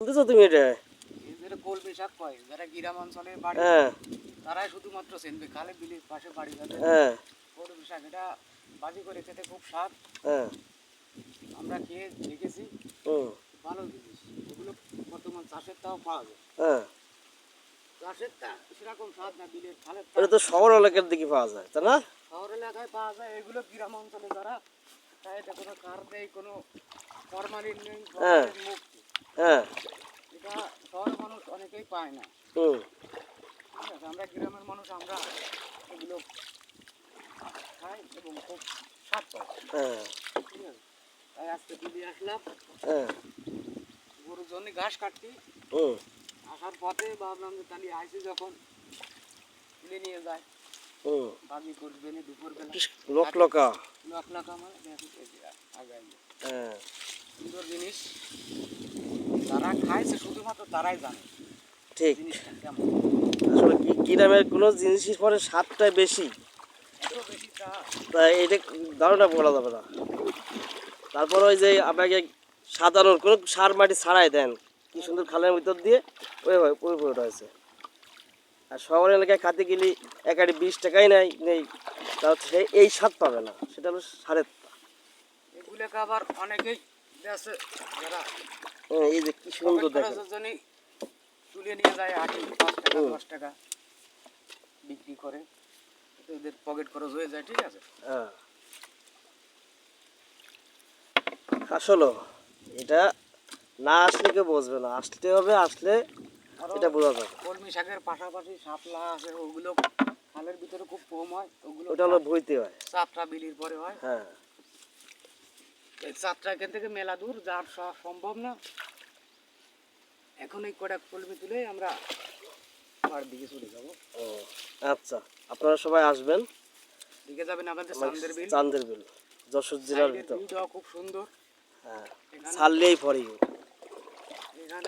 বলতেছো তুমি এটা? এদের কলমি শাক কয়? যারা গ্রাম অঞ্চলে বাড়ি হ্যাঁ। তারাই শুধুমাত্র চেনবে খালে বিলের পাশে বাড়ি যাদের হ্যাঁ। কলমি শাক এটা বাজি করে খেতে খুব স্বাদ। হ্যাঁ। আমরা খেয়ে দেখেছি ভালো জিনিস। এগুলো বর্তমান চাষের তাও পাওয়া যায়। চাষের তা সেরকম স্বাদ না বিলের খালের এটা তো শহর এলাকার দিকে পাওয়া যায় তাই না? শহর এলাকায় পাওয়া যায় এগুলো গ্রাম অঞ্চলে যারা তাই এটা কোনো কার নেই কোনো ফরমালিন নেই। হ্যাঁ এটা শহরের মানুষ অনেকেই পায় না। আছে আমরা গ্রামের মানুষ আমরা এগুলো খাই এবং খুব স্বাদ পাই। হ্যাঁ। তাই আজকে দিদি আসলাম। হ্যাঁ। গরুর জন্য ঘাস হুম। আসার পথে ভাবলাম যে তাহলে আইসি যখন তুলে নিয়ে যায় বাজি করবে না লোক লোকা। দেখো আগাই। হ্যাঁ। সুন্দর জিনিস। যারা খাইছে শুধুমাত্র তারাই জানে। ঠিক। আসলে কি গ্রামের কোনো জিনিসের পরে স্বাদটাই বেশি? তা তাই এটা ধারণা বলা যাবে না। তারপর ওই যে আপনাকে সাধারণ কোনো সার মাটি ছাড়াই দেন। কি সুন্দর খালের ভিতর দিয়ে ওই ওই ওই হয়েছে আর শহর এলাকায় খাতে গেলে একাডি বিশ টাকাই নেই নেই। তাও সে এই স্বাদ পাবে না সেটা হলো সারের এগুলোকে আবার অনেকেই আছে যারা হ্যাঁ, এই যে কি সুন্দর দেখেন। তুলে নিয়ে যায় আটি পাঁচ টাকা দশ টাকা বিক্রি করে। এতে ওদের পকেট খরচ হয়ে যায় ঠিক আছে? হ্যাঁ। আসলে এটা না আসলে কেউ বুঝবে না। আসতে হবে আসলে এটা বোঝা যাবে। কলমি শাকের পাশাপাশি শাপলা আছে ওগুলো খালের ভিতরে খুব কম হয় ওগুলো ওটা হলো ভইতে হয়। চাপটা বিলির পরে হয়। হ্যাঁ। এই চাপটা এখান থেকে মেলা দূর যার সম্ভব না এখন এই কটা কলমি তুলে আমরা আমার দিকে চলে যাব। ও আচ্ছা আপনারা সবাই আসবেন। দিকে যাবেন আমাদের চান্দের বিল। চান্দের বিল যশোর জেলার ভিতর। খুব সুন্দর। হ্যাঁ ছাড়লেই পরে এখানে